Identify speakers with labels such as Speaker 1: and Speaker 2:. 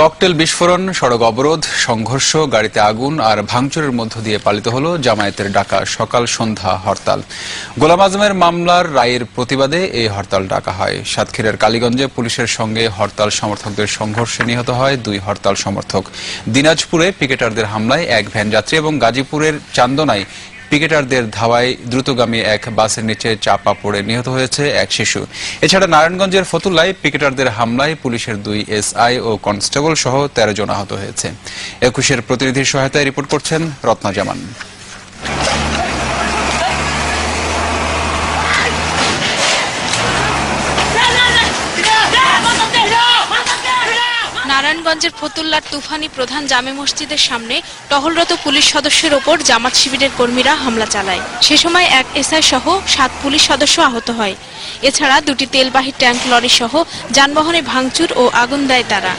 Speaker 1: Cocktail বিস্ফোরণ, সড়ক অবরোধ, সংঘর্ষ, গাড়িতে আগুন আর ভাঙচুরের মধ্য দিয়ে পালিত হলো জামায়াতের ডাকা সকাল সন্ধ্যা হরতাল। গোলাম আজমের মামলার রায়ের প্রতিবাদে এই হরতাল ডাকা হয়। সাতক্ষীরার কালীগঞ্জে পুলিশের সঙ্গে হরতাল সমর্থকদের সংঘর্ষে নিহত হয় দুই হরতাল সমর্থক। দিনাজপুরে পিকেটারদের হামলায় এক ভ্যান যাত্রী এবং গাজীপুরের চান্দনায় পিকেটারদের ধাওয়ায় দ্রুতগামী এক বাসের নিচে চাপা পড়ে নিহত হয়েছে এক শিশু। এছাড়া নারায়ণগঞ্জের ফতুল্লায় পিকেটারদের হামলায় পুলিশের দুই এসআই ও কনস্টেবল সহ তেরো জন আহত হয়েছে। একুশের প্রতিনিধির সহায়তায় রিপোর্ট করছেন রত্না জামান।
Speaker 2: নারায়ণগঞ্জের ফতুল্লার তুফানি প্রধান জামে মসজিদের সামনে টহলরত পুলিশ সদস্যের ওপর জামাত শিবিরের কর্মীরা হামলা চালায়। সে সময় এক এসআই সহ সাত পুলিশ সদস্য আহত হয়। এছাড়া দুটি তেলবাহী ট্যাঙ্ক লরি সহ যানবাহনে ভাঙচুর ও আগুন দেয় তারা।